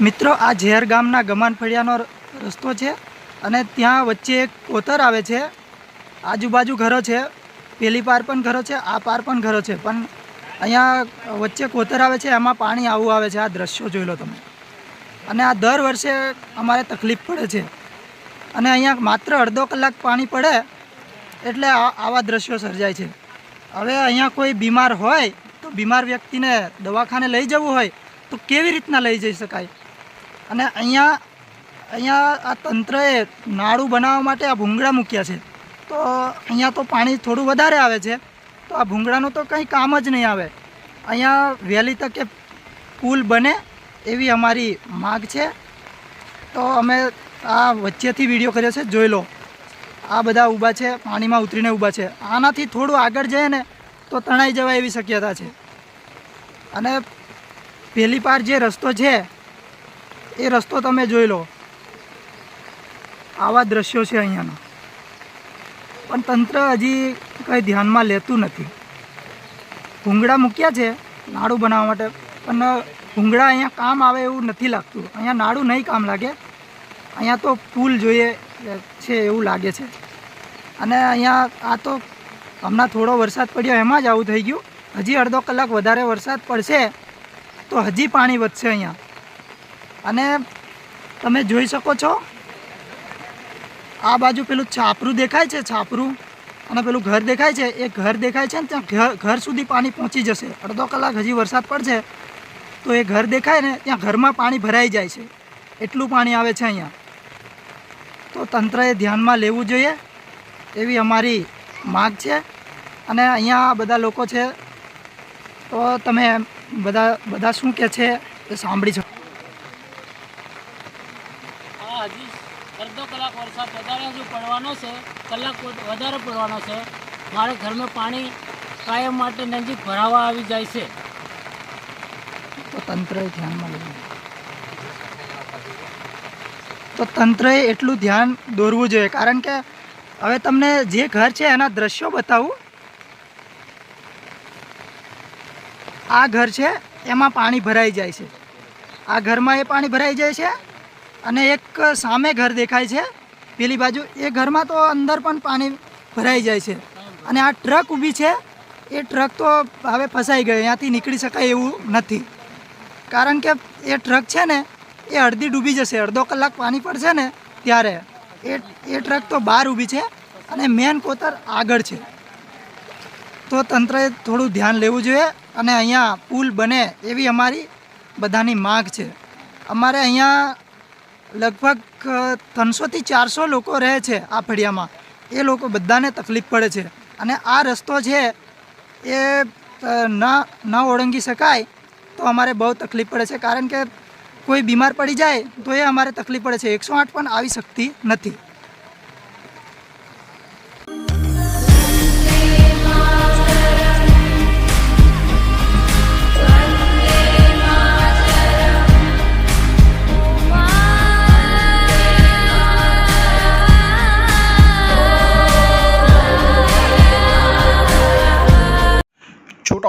મિત્રો, આ ઝેર ગામના ગમાનફળિયાનો રસ્તો છે અને ત્યાં વચ્ચે એક કોતર આવે છે. આજુબાજુ ઘરો છે. પેલી પાર પણ ઘરો છે, આ પાર પણ ઘરો છે. પણ અહીંયા વચ્ચે કોતર આવે છે, એમાં પાણી આવું આવે છે. આ દ્રશ્યો જોઈ લો તમે. અને આ દર વર્ષે અમારે તકલીફ પડે છે. અને અહીંયા માત્ર અડધો કલાક પાણી પડે એટલે આવા દ્રશ્યો સર્જાય છે. હવે અહીંયા કોઈ બીમાર હોય, તો બીમાર વ્યક્તિને દવાખાને લઈ જવું હોય, તો કેવી રીતના લઈ જઈ શકાય? અને અહીંયા અહીંયા આ તંત્રએ નાળું બનાવવા માટે આ ભૂંગળા મૂક્યા છે. તો અહીંયા તો પાણી થોડું વધારે આવે છે. તો આ ભૂંગળાનું તો કંઈ કામ જ નહીં આવે. અહીંયા વહેલી તકે પુલ બને એવી અમારી માગ છે. તો અમે આ વચ્ચેથી વીડિયો કર્યો છે, જોઈ લો. આ બધા ઊભા છે, પાણીમાં ઉતરીને ઊભા છે. આનાથી થોડું આગળ જઈએ ને તો તણાઈ જવાય એવી શક્યતા છે. અને પહેલી પાર જે રસ્તો છે એ રસ્તો તમે જોઈ લો. આવા દ્રશ્યો છે અહીંયાના. પણ તંત્ર હજી કંઈ ધ્યાનમાં લેતું નથી. ભૂંગળા મૂક્યા છે નાડું બનાવવા માટે, પણ ભૂંગળા અહીંયા કામ આવે એવું નથી લાગતું. અહીંયા નાડું નહીં કામ લાગે. અહીંયા તો પુલ જોઈએ છે એવું લાગે છે. અને અહીંયા આ તો હમણાં થોડો વરસાદ પડ્યો, એમાં જ આવું થઈ ગયું. હજી અડધો કલાક વધારે વરસાદ પડશે, તો હજી પાણી વધશે અહીંયા. અને તમે જોઈ શકો છો, આ બાજુ પેલું છાપરું દેખાય છે, છાપરું. અને પેલું ઘર દેખાય છે, એ ઘર દેખાય છે ને ત્યાં ઘર સુધી પાણી પહોંચી જશે. અડધો કલાક હજી વરસાદ પડશે, તો એ ઘર દેખાય ને ત્યાં ઘરમાં પાણી ભરાઈ જાય છે. એટલું પાણી આવે છે અહીંયા. તો તંત્રએ ધ્યાનમાં લેવું જોઈએ, એવી અમારી માગ છે. અને અહીંયા બધા લોકો છે, તો તમે બધા બધા શું કહે છે એ સાંભળી શકો. હજી અડધો કલાક વરસાદ વધારે હજુ પડવાનો છે, કલાક વધારે પડવાનો છે. મારે ઘરમાં પાણી કાયમ માટે નજીક ભરાવા આવી જાય છે. તો તંત્રએ તો તંત્રએ એટલું ધ્યાન દોરવું જોઈએ, કારણ કે હવે તમને જે ઘર છે એના દ્રશ્યો બતાવું. આ ઘર છે, એમાં પાણી ભરાઈ જાય છે. આ ઘરમાં એ પાણી ભરાઈ જાય છે અને એક સામે ઘર દેખાય છે, પેલી બાજુ. એ ઘરમાં તો અંદર પણ પાણી ભરાઈ જાય છે. અને આ ટ્રક ઊભી છે. એ ટ્રક તો હવે ફસાઈ ગઈ અહીંયાથી નીકળી શકાય એવું નથી. કારણ કે એ ટ્રક છે ને, એ અડધી ડૂબી જશે. અડધો કલાક પાણી પડશે ને, ત્યારે એ એ ટ્રક તો બહાર ઊભી છે અને મેન કોતર આગળ છે. તો તંત્રએ થોડું ધ્યાન લેવું જોઈએ અને અહીંયા પુલ બને એવી અમારી બધાની માગ છે. અમારે અહીંયા લગભગ ત્રણસોથી ચારસો લોકો રહે છે આ ફળિયામાં. એ લોકો બધાને તકલીફ પડે છે. અને આ રસ્તો છે એ ન ન ઓળંગી શકાય તો અમારે બહુ તકલીફ પડે છે. કારણ કે કોઈ બીમાર પડી જાય તો એ અમારે તકલીફ પડે છે. એકસો આઠ પણ આવી શકતી નથી.